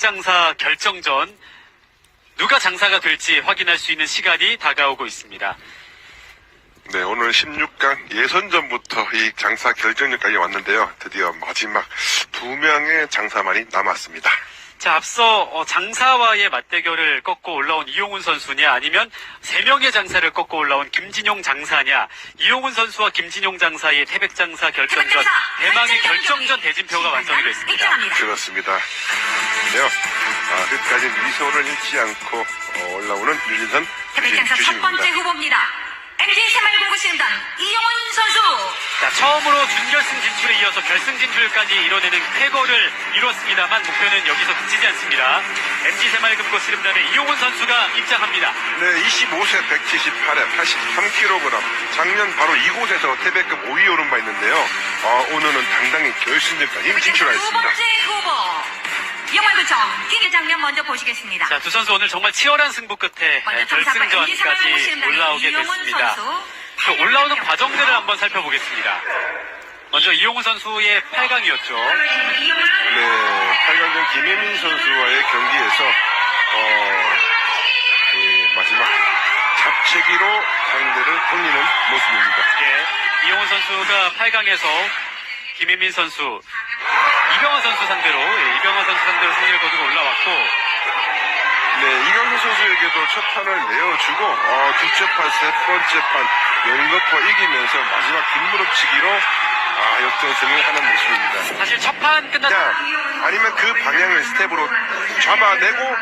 태백장사 결정전 누가 장사가 될지 확인할 수 있는 시간이 다가오고 있습니다. 네, 오늘 16강 예선전부터 이 장사 결정전까지 왔는데요. 드디어 마지막 두 명의 장사만이 남았습니다. 자, 앞서 어, 장사와의 맞대결을 꺾고 올라온 이용훈 선수냐 아니면 세 명의 장사를 꺾고 올라온 김진용 장사냐 이용훈 선수와 김진용 장사의 태백 장사 결정전 대망의 결정전 대진표가 완성이 됐습니다. 그렇습니다. 네요. 아, 끝까지 미소를 잃지 않고 어, 올라오는 유진선 태백 장사 첫 주심입니다. 번째 후보입니다. MG 새말공구신단 이용훈 선수. 자, 처음으로 준결승 진출에 이어서 결승 진출까지 이뤄내는 쾌거를 이뤘습니다만 목표는 여기서 그치지 않습니다. MG 새마을금고 씨름단의 이용훈 선수가 입장합니다. 네, 25세 178에 83kg. 작년 바로 이곳에서 태백급 5위 오른 바 있는데요. 어, 오늘은 당당히 결승전까지 두 진출하였습니다. 번째 후보. 영월구청 기계 장면 먼저 보시겠습니다. 자, 두 선수 오늘 정말 치열한 승부 끝에 먼저 청사파 MG 결승전까지 올라오게 이용훈 됐습니다. 선수. 그 올라오는 과정들을 한번 살펴보겠습니다. 먼저 이용훈 선수의 8강이었죠. 네, 8강전 김혜민 선수와의 경기에서 어, 예, 마지막 잡채기로 상대를 돌리는 모습입니다. 예, 이용훈 선수가 8강에서 김혜민 선수, 이병헌 선수 상대로 예, 이병헌 선수 상대로 승리를 거두고 올라왔고 네, 이강수 선수에게도 첫 판을 내어주고 어, 두째 판, 세 번째 판 연거푸 이기면서 마지막 뒷무릎치기로 아, 역전승을 하는 모습입니다. 사실 첫 판 끝났 자, 아니면 그 방향을 스텝으로 잡아내고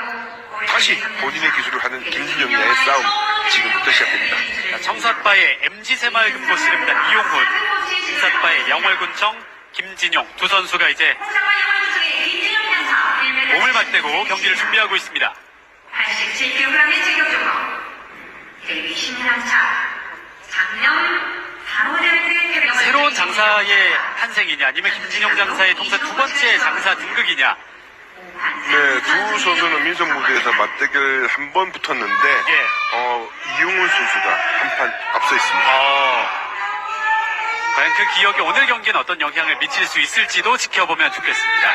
다시 본인의 기술을 하는 김진영과의 싸움 지금부터 시작됩니다. 청사빠의 MG 새마을금고 씨름단 이용훈, 신사빠의 영월군청 김진용 두 선수가 이제 몸을 맞대고 경기를 준비하고 있습니다. 87kg의 체격적으로 데뷔 10년 차 작년 바로델트 태백 새로운 장사의 탄생이냐 아니면 김진용 장사의 통사 두 번째 장사 등극이냐 네, 두 선수는 민속 무대에서 맞대결 한 번 붙었는데, 예. 어, 이용훈 선수가 한 판 앞서 있습니다. 어, 과연 그 기억이 오늘 경기에는 어떤 영향을 미칠 수 있을지도 지켜보면 좋겠습니다.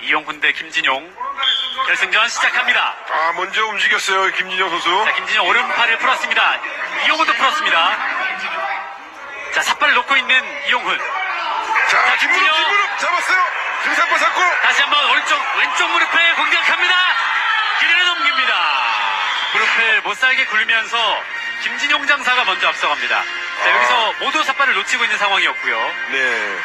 이용훈 대 김진용 결승전 시작합니다. 아, 먼저 움직였어요, 김진영 선수. 자, 김진영 오른팔을 풀었습니다. 이용훈도 풀었습니다. 자, 삿발을 놓고 있는 이용훈. 자, 뒷무릎, 김진영. 뒷무릎 잡았어요. 등산바 잡고. 다시 한번 오른쪽, 왼쪽 무릎에 공격합니다. 길이를 넘깁니다. 무릎을 못 살게 굴면서 김진용 장사가 먼저 앞서갑니다. 자, 여기서 모두 삿발을 놓치고 있는 상황이었고요. 네.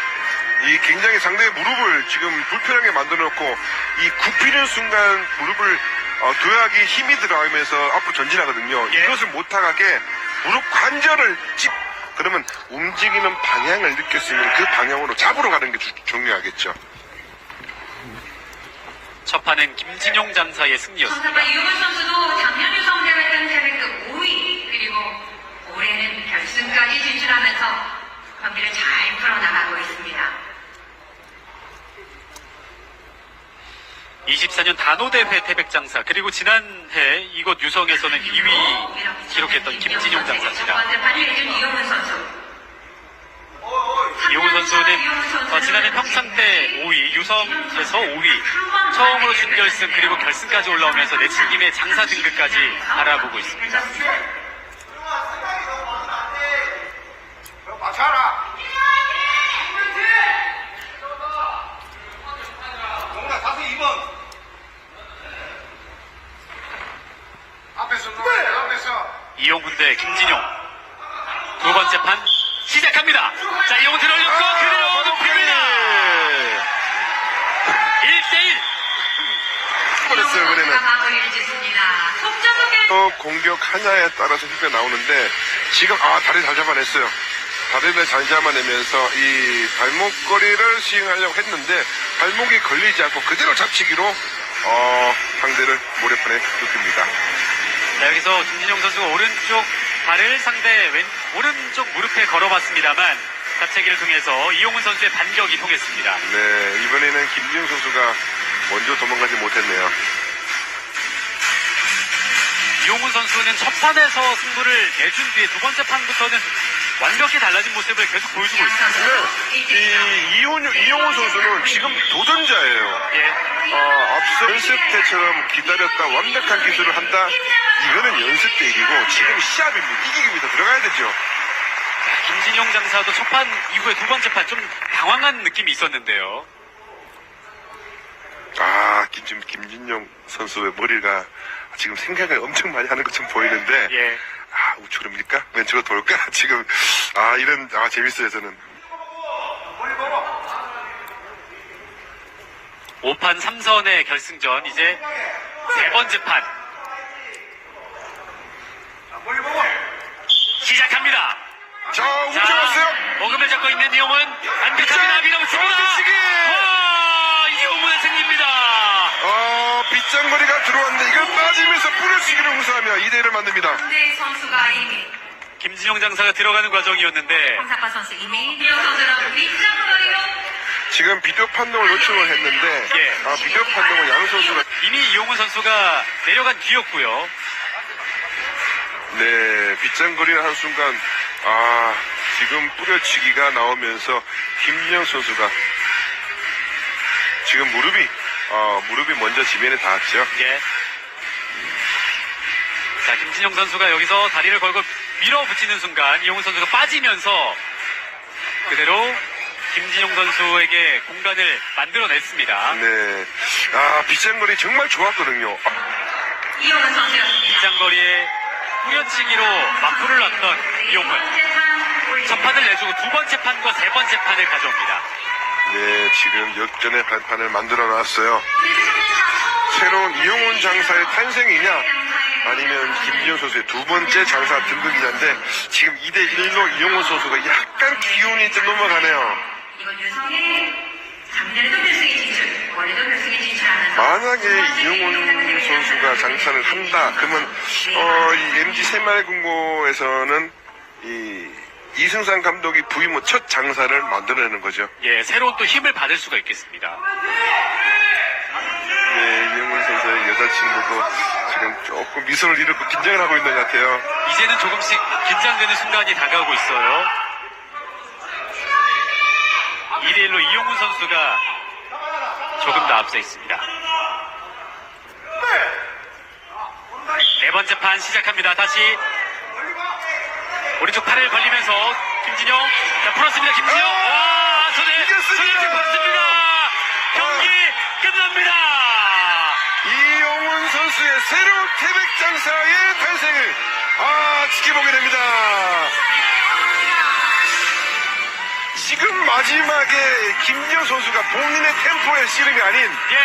이 굉장히 상대의 무릎을 지금 불편하게 만들어 놓고 이 굽히는 순간 무릎을 어, 도약이 힘이 들어가면서 앞으로 전진하거든요. 예. 이것을 못하게 무릎 관절을 찝 그러면 움직이는 방향을 느낄 수 있는 그 방향으로 잡으러 가는 게 주- 중요하겠죠. 첫 판은 김진용 장사의 승리였습니다. 이용훈 선수도 작년 유성대회 태백급 5위 그리고 올해는 결승까지 진출하면서 경기를 잘 풀어나가고 있습니다. 24년 단호대회 태백장사 그리고 지난해 이곳 유성에서는 2위 기록했던 김진용 첫 장사입니다. 이용훈 선수는 어, 지난해 평창 때 5위, 유성에서 5위, 처음으로 준결승 그리고 결승까지 올라오면서 내친 김에 장사 등급까지 알아보고 있습니다. 맞춰라. 동나 다섯 2번. 앞에서 놓아야 앞에서. 이용훈 대 김진용 두 번째 판 시작합니다. 자 이용훈 들어올렸고 그대로 높입니다. 1대1 그랬어요, 그러면. 마무리를 짓습니다. 속전속결 또 공격 하냐에 따라서 휘가 나오는데 지금 아 다리 잘 잡아냈어요. 다리를 잘 잡아내면서 이 발목걸이를 시행하려고 했는데 발목이 걸리지 않고 그대로 잡치기로 어, 상대를 모래판에 눕힙니다. 자, 여기서 김진용 선수가 오른쪽 발을 상대 왼, 오른쪽 무릎에 걸어봤습니다만 잡채기를 통해서 이용훈 선수의 반격이 통했습니다. 네 이번에는 김지웅 선수가 먼저 도망가지 못했네요. 이용훈 선수는 첫 판에서 승부를 내준 뒤에 두 번째 판부터는 완벽히 달라진 모습을 계속 보여주고 있습니다. 네, 이 이훈, 이용훈 선수는 지금 도전자예요. 예. 어, 앞서 연습 때처럼 기다렸다 완벽한 기술을 한다. 이거는 연습 때 일이고 지금 시합입니다. 이기기 위해서 들어가야 되죠. 김진용 장사도 첫 판 이후에 두 번째 판 좀 당황한 느낌이 있었는데요. 지금 김진용 선수의 머리가 지금 생각을 엄청 많이 하는 것처럼 보이는데 예. 아, 우측으로 밀까? 왼쪽으로 돌까? 지금 아, 이런 아, 재밌어요, 저는. 머리 보고. 5판 3선의 결승전 이제 세 번째 판. 시작합니다. 자, 움직였어요. 오금을 잡고 있는 이용은. 밀어붙입니다. 밀어붙이기. 와, 이용문의 승리입니다. 어, 빗장거리가 들어왔는데 이걸 빠지면서 뿌려치기를 우수하며 2대1을 만듭니다. 상대 선수가 이미 김진용 장사가 들어가는 과정이었는데 황사파 선수 이미 밑장거리로 지금 비디오 판독을 요청을 했는데 예. 아, 비디오 판독은 양 선수가 이미 이용훈 선수가 내려간 뒤였고요. 네, 빗장거리를 한 순간 아, 지금 뿌려치기가 나오면서 김영 선수가 지금 무릎이 어, 무릎이 먼저 지면에 닿았죠. 예. 자, 김진용 선수가 여기서 다리를 걸고 밀어붙이는 순간 이용훈 선수가 빠지면서 그대로 김진용 선수에게 공간을 만들어냈습니다. 네. 아, 빗장거리 정말 좋았거든요. 이용은 선수였습니다. 빗장거리에 뿌려치기로 맞불을 놨던 이용훈. 첫 판을 내주고 두 번째 판과 세 번째 판을 가져옵니다. 네, 지금 역전의 발판을 만들어 놨어요. 새로운 이용훈 장사의 탄생이냐, 아니면 김지현 선수의 두 번째 장사 등극이냐인데, 지금 2대1로 이용훈 선수가 약간 기운이 좀 넘어가네요. 만약에 이용훈 선수가 장사를 한다, 그러면, 어, 이 MG 새마을금고에서는 이 이승상 감독이 부임 후 첫 장사를 만들어내는 거죠. 예, 새로운 또 힘을 받을 수가 있겠습니다. 네, 이용훈 선수의 여자친구도 지금 조금 미소를 잃고 긴장을 하고 있는 것 같아요. 이제는 조금씩 긴장되는 순간이 다가오고 있어요. 2대1로 이용훈 선수가 조금 더 앞서 있습니다. 네 번째 판 시작합니다. 다시 오른쪽 팔을 벌리면서 김진영 자 풀었습니다. 김진영 와 손에 이겼습니다. 손을 짚었습니다. 경기 끝납니다. 이용훈 선수의 새로운 태백 장사의 탄생을 아 지켜보게 됩니다. 지금 마지막에 김지영 선수가 본인의 템포의 씨름이 아닌 예,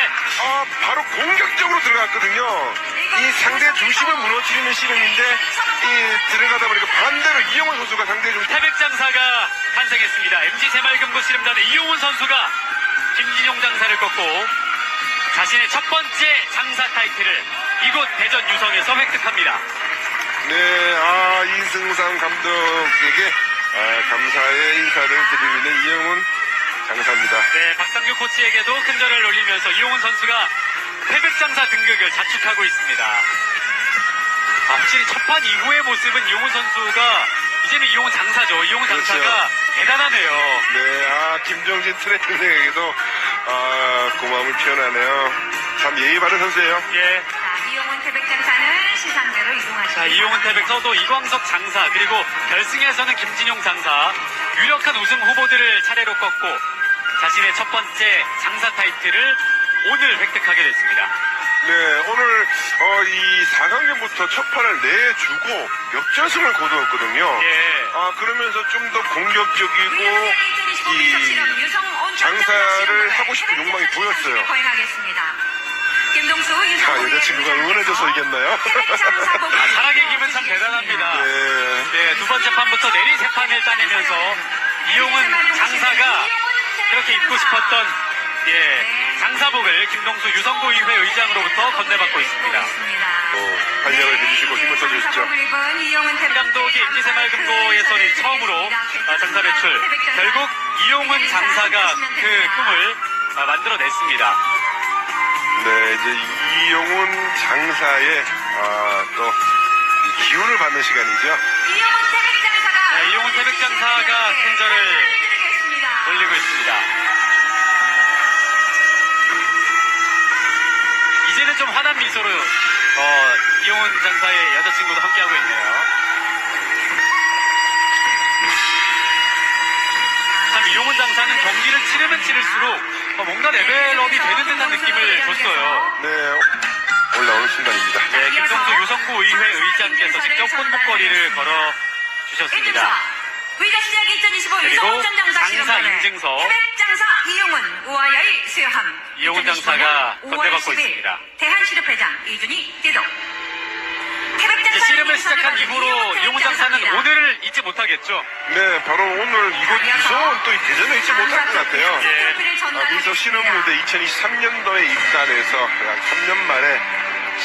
아, 바로 공격적으로 들어갔거든요. 이 상대 중심을 무너뜨리는 씨름인데 이 들어가다 보니까 반대로 이용훈 선수가 상대 중심 태백 장사가 탄생했습니다. MG 새마을금고 씨름단의 이용훈 선수가 김진용 장사를 꺾고 자신의 첫 번째 장사 타이틀을 이곳 대전 유성에서 획득합니다. 네, 아, 이승상 감독에게 아, 감사의 인사를 드리는 이영훈 장사입니다. 네, 박상규 코치에게도 큰 절을 올리면서 이용훈 선수가 태백 장사 등극을 자축하고 있습니다. 아, 확실히 첫판 이후의 모습은 이용훈 선수가 이제는 이용훈 장사죠. 이용훈 장사가 그렇죠. 대단하네요. 네, 아, 김정진 트레이너에게도 아, 고마움을 표현하네요. 참 예의 바른 선수예요. 예. 자, 이용훈 태백 장사는 시상대로 이동하십니다. 자, 이용훈 태백서도 이광석 장사, 그리고 결승에서는 김진용 장사, 유력한 우승 후보들을 차례로 꺾고 자신의 첫 번째 장사 타이틀을 오늘 획득하게 됐습니다. 네, 오늘 어, 이 4강전부터 첫 판을 내주고 역전승을 거두었거든요. 예. 아, 그러면서 좀 더 공격적이고 이 장사를 하고 싶은 욕망이 보였어요. 자, 여자친구가 응원해줘서 이겼나요? 아, 사랑의 기분 참 대단합니다. 네. 네, 두 번째 판부터 내리 세 판을 따내면서 이용훈 장사가 그렇게 입고 싶었던 예, 장사복을 김동수 유성구 의회 의장으로부터 건네받고 있습니다. 또 활약을 해주시고 힘을 써주시죠. 감독이 MG새마을금고에서는 처음으로 아, 장사 배출. 결국 이용훈 장사가 그 꿈을 아, 만들어냈습니다. 네, 이제 이용훈 장사의 아, 또이 기운을 받는 시간이죠. 이용훈 태백장사가 네, 이용훈 태백장사가 큰 절을 드리겠습니다. 올리고 있습니다. 환한 미소로 어, 이용훈 장사의 여자친구도 함께하고 있네요. 참 이용훈 장사는 경기를 치르면 치를수록 어, 뭔가 레벨업이 되는 듯한 느낌을 줬어요. 네, 올라오는 순간입니다. 네, 김성수 유성구 의회 의장께서 직접 손목걸이를 걸어 주셨습니다. 의자 시작 2025 그리고 유성훈 장사 장사 실험관에 인증서. 장사 이용훈 우아야의 수여함 이용훈 2025 장사가 5월 건네받고 10일 있습니다. 대한시립회장 이준희 대동 이제 씨름을 시작한 이후로 이용훈 장사는. 오늘을 잊지 못하겠죠. 네, 바로 오늘 이곳 이성은 또 대전에 있지 못할 것 같아요. 예. 아, 민서 실업무대 2023년도에 입단해서 약 3년 만에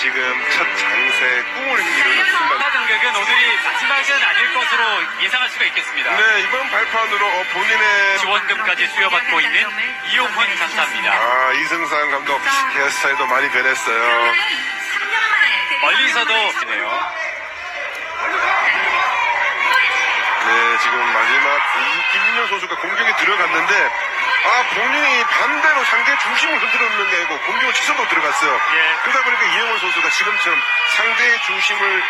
지금 첫 장세 꿈을 이루는 순간. 차 등극은 오늘이 마지막은 아닐 것으로 예상할 수가 있겠습니다. 네, 이번 발판으로 어, 본인의 지원금까지 수여받고 있는 이용훈 장사입니다. 아, 이승상 감독 헤어스타일도 많이 변했어요. 그러면은 3년 만에 데뷔 멀리서도 네요. 네, 지금 마지막 이 김민현 선수가 공격에 들어갔는데 아 본인이 반대로 상대 중심을 흔들었는 게 아니고 공격을 직선으로 들어갔어요. 예. 그러다 보니까 이영원 선수가 지금처럼 상대의 중심을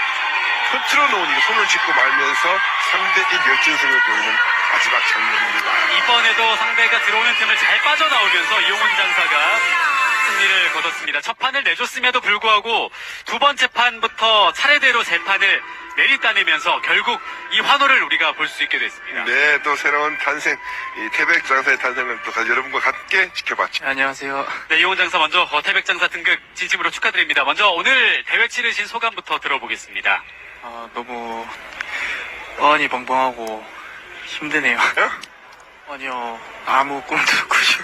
흐트러 놓은 이 손을 짚고 말면서 3대1 역전승을 보이는 마지막 장면입니다. 이번에도 상대가 들어오는 틈을 잘 빠져나오면서 이용훈 장사가 승리를 거뒀습니다. 첫 판을 내줬음에도 불구하고 두 번째 판부터 차례대로 세 판을 내리따내면서 결국 이 환호를 우리가 볼 수 있게 됐습니다. 네, 또 새로운 탄생, 이 태백 장사의 탄생을 또 여러분과 함께 지켜봤죠. 안녕하세요. 네, 이용훈 장사 먼저 어, 태백 장사 등극 진심으로 축하드립니다. 먼저 오늘 대회 치르신 소감부터 들어보겠습니다. 아, 너무 어안이 벙벙하고 힘드네요. 아니요, 아무 꿈도 꾸지.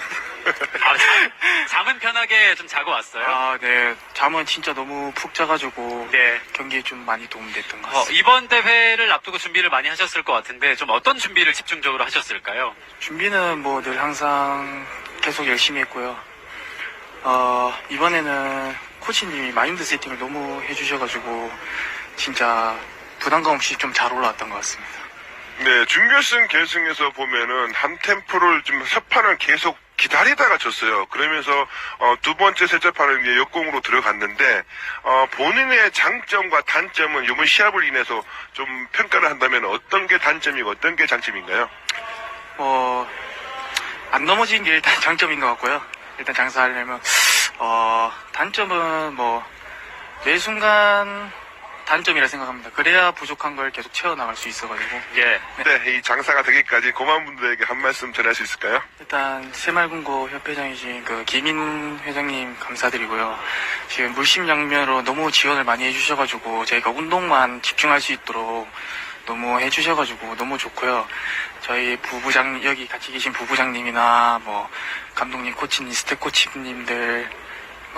아, 잠, 잠은 편하게 좀 자고 왔어요. 아, 네. 잠은 진짜 너무 푹 자가지고 네. 경기에 좀 많이 도움됐던 것 어, 같습니다. 이번 대회를 앞두고 준비를 많이 하셨을 것 같은데 좀 어떤 준비를 집중적으로 하셨을까요? 준비는 뭐 늘 항상 계속 열심히 했고요. 어, 이번에는 코치님이 마인드 세팅을 너무 해주셔가지고 진짜 부담감 없이 좀 잘 올라왔던 것 같습니다. 네, 준결승, 결승에서 보면은 한 템포를 좀 협판을 계속 기다리다가 졌어요. 그러면서 어, 두 번째, 셋째 판을 이제 역공으로 들어갔는데 어, 본인의 장점과 단점은 이번 시합을 인해서 좀 평가를 한다면 어떤 게 단점이고 어떤 게 장점인가요? 뭐, 안 넘어지는 게 일단 장점인 것 같고요. 일단 장사하려면, 어, 단점은 뭐, 매 순간 단점이라 생각합니다. 그래야 부족한 걸 계속 채워나갈 수 있어가지고. 예. 네, 이 장사가 되기까지 고마운 분들에게 한 말씀 전할 수 있을까요? 일단, 새말군고 협회장이신 그 김인 회장님 감사드리고요. 지금 물심양면으로 너무 지원을 많이 해주셔가지고, 저희가 운동만 집중할 수 있도록 너무 해주셔가지고 너무 좋고요. 저희 부부장, 여기 같이 계신 부부장님이나 뭐, 감독님, 코치님, 스텝 코치님들, 뭐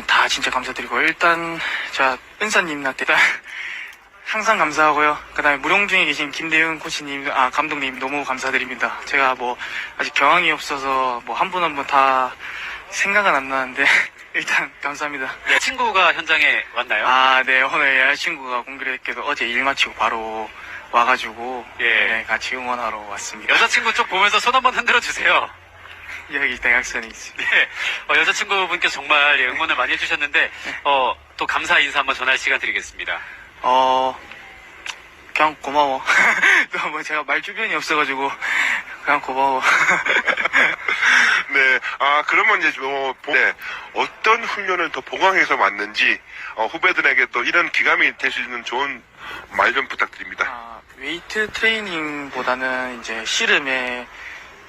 다 진짜 감사드리고, 일단, 자, 은사님한테 일단 항상 감사하고요. 그 다음에 무용 중에 계신 김대윤 코치님, 아, 감독님 너무 감사드립니다. 제가 뭐, 아직 경황이 없어서 뭐, 한 분 한 분 다 생각은 안 나는데, 일단 감사합니다. 네, 친구가 현장에 왔나요? 아, 네, 오늘 여자친구가 공교롭게도 어제 일 마치고 바로 와가지고, 예. 네, 같이 응원하러 왔습니다. 여자친구 쪽 보면서 손 한번 흔들어 주세요. 여기 대학생이 있습니다. 네, 어, 여자친구분께서 정말 예, 응원을 많이 해주셨는데 어, 또 감사 인사 한번 전할 시간 드리겠습니다. 어, 그냥 고마워. 또뭐 제가 말 주변이 없어가지고, 그냥 고마워. 네, 아 그러면 이제 뭐 보- 네, 어떤 훈련을 더 보강해서 왔는지 어, 후배들에게 또 이런 기감이 될 수 있는 좋은 말 좀 부탁드립니다. 아, 웨이트 트레이닝보다는 이제 씨름의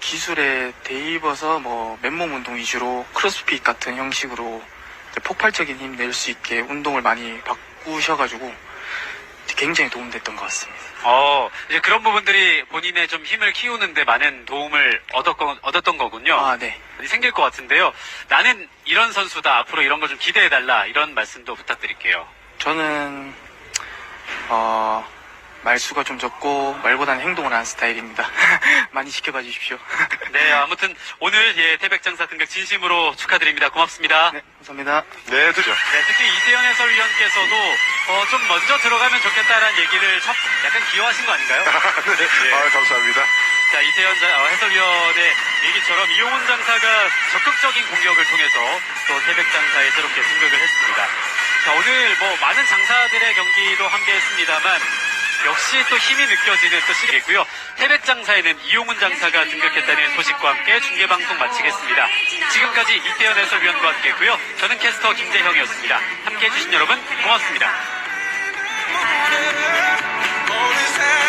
기술에 대입어서 뭐 맨몸 운동 위주로 크로스핏 같은 형식으로 폭발적인 힘 낼 수 있게 운동을 많이 바꾸셔가지고 굉장히 도움됐던 것 같습니다. 어, 이제 그런 부분들이 본인의 좀 힘을 키우는데 많은 도움을 얻었건, 얻었던 거군요. 아, 네. 생길 것 같은데요. 나는 이런 선수다. 앞으로 이런 걸 좀 기대해달라. 이런 말씀도 부탁드릴게요. 저는 어, 말수가 좀 적고 말보다는 행동을 하는 스타일입니다. 많이 지켜봐 주십시오. 네, 아무튼 오늘 예, 태백장사 등극 진심으로 축하드립니다. 고맙습니다. 네, 감사합니다. 네, 그죠. 네, 특히 이태현 해설위원께서도 어, 좀 먼저 들어가면 좋겠다라는 얘기를 첫- 약간 기여하신 거 아닌가요? 네. 아, 감사합니다. 자, 이태현 자- 어, 해설위원의 얘기처럼 이용훈 장사가 적극적인 공격을 통해서 또 태백 장사에 새롭게 승격을 했습니다. 자, 오늘 뭐 많은 장사들의 경기도 함께 했습니다만 역시 또 힘이 느껴지는 소식이고요. 태백 장사에는 이용훈 장사가 등극했다는 소식과 함께 중계방송 마치겠습니다. 지금까지 이태현 해설위원과 함께고요. 저는 캐스터 김재형이었습니다. 함께해주신 여러분 고맙습니다. 네.